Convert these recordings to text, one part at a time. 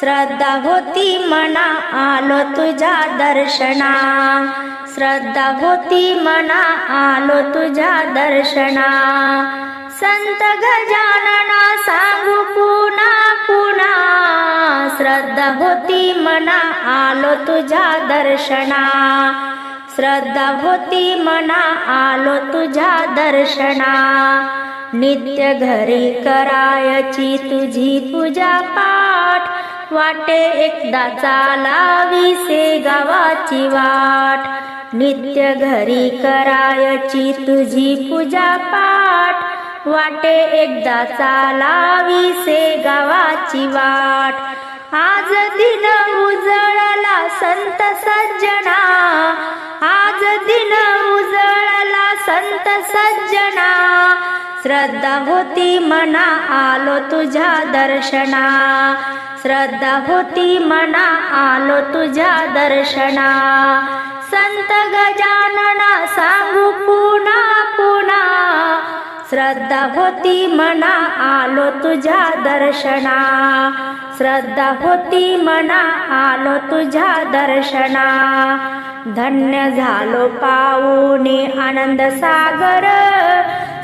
श्रद्धा होती मना आलो तुझ्या दर्शना. श्रद्धा होती मना आलो तुझ्या दर्शना. संत गजानना सांगू पुन्हा पुन्हा. श्रद्धा होती मना आलो तुझ्या दर्शना. श्रद्धा होती मना आलो तुझ्या दर्शना. नित्य घरी करायची तुझी पूजा पाठ. वाटे एकदा चालाविसे गावाची वाट. नित्य घरी करायची तुझी पूजा पाठ. वाटे एकदा चालाविसे गावाची वाट. आज दिन उजळला संत सज्जना. आज दिन उजळला संत सज्जना. श्रद्धा होती मना आलो तुझ्या दर्शना. श्रद्धा होती मना आलो तुझ्या दर्शना. संत गजानना सांगू पुन्हा पुन्हा. श्रद्धा होती मना आलो तुझ्या दर्शना. श्रद्धा होती मना आलो तुझ्या दर्शना. धन्य झालो पाऊनी आनंद सागर.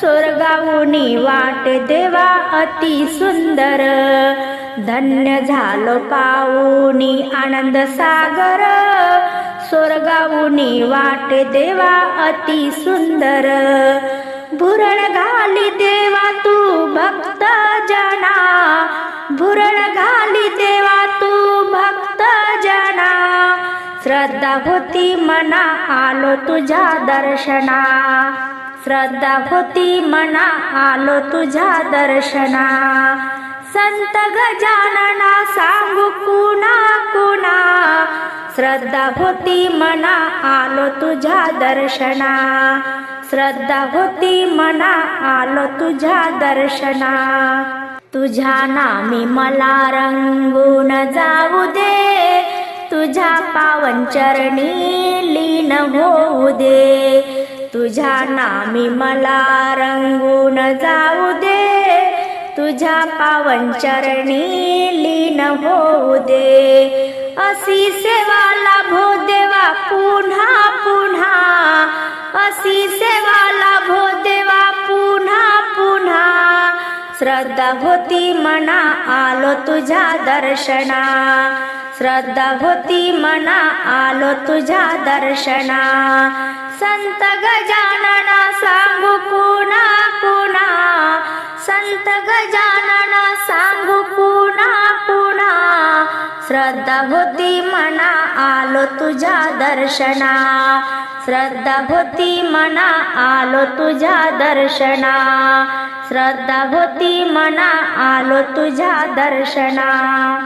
स्वर्गाहुनी वाट देवा अति सुंदर. धन्य झालो पाऊनी आनंद सागर. स्वर्गाहुनी वाट देवा अति सुंदर. भुरण घाली देवा तू भक्त जना. भुरण घाली देवा तू भक्त जना. श्रद्धा होती मना आलो तुझ्या दर्शना. श्रद्धा होती मना आलो तुझ्या दर्शना. संत गजानना सांगू कुणा कुणा. श्रद्धा होती मना आलो तुझ्या दर्शना. श्रद्धा होती मना आलो तुझ्या दर्शना. तुझ्या नामी मला रंगून जाऊ दे. तुझ्या पावन चरणी लीन होऊ दे. तुझ्या नामी मला रंगून जाऊ दे. तुझ्या पावन चरणी लीन होऊ दे. अशी सेवा लाभो देवा पुन्हा पुन्हा. अशी सेवा लाभो देवा पुन्हा पुन्हा. श्रद्धा होती मना आलो तुझ्या दर्शना. श्रद्धा होती मना आलो तुझ्या दर्शना. संत गजानना सांगू पुन्हा पुन्हा संत गजानना सांगू पुन्हा पुन्हा श्रद्धा होती मना आलो तुझ्या दर्शना. श्रद्धा होती मना आलो तुझ्या दर्शना. श्रद्धा होती मना आलो तुझ्या दर्शना.